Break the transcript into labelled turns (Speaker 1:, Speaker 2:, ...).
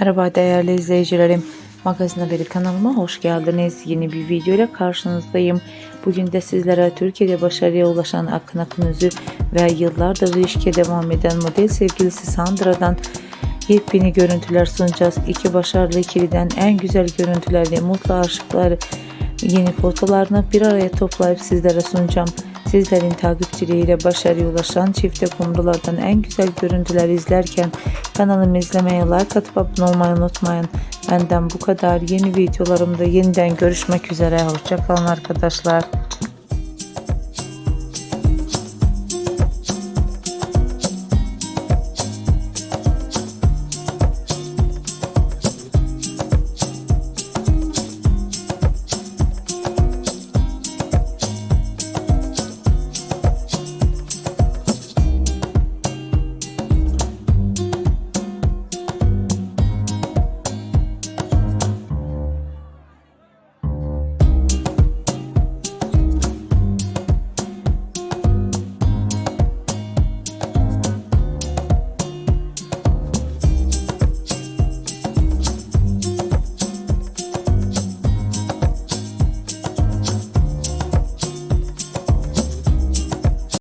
Speaker 1: Merhaba değerli izleyicilerim. Magazin Haberi kanalıma hoş geldiniz. Yeni bir video ile karşınızdayım. Bugün de sizlere Türkiye'de başarıya ulaşan Akın Akınözü ve yıllardır ilişkiye devam eden model sevgilisi Sandra'dan yepyeni görüntüler sunacağız. İki başarılı ikiliden en güzel görüntülerle mutlu aşıklar yeni fotolarını bir araya toplayıp sizlere sunacağım. Sizlerin takipçiliğiyle başarıya ulaşan çifte kumrulardan en güzel görüntüleri izlerken kanalımı izlemeye, like atıp abone olmayı unutmayın. Benden bu kadar. Yeni videolarımda yeniden görüşmek üzere. Hoşçakalın arkadaşlar.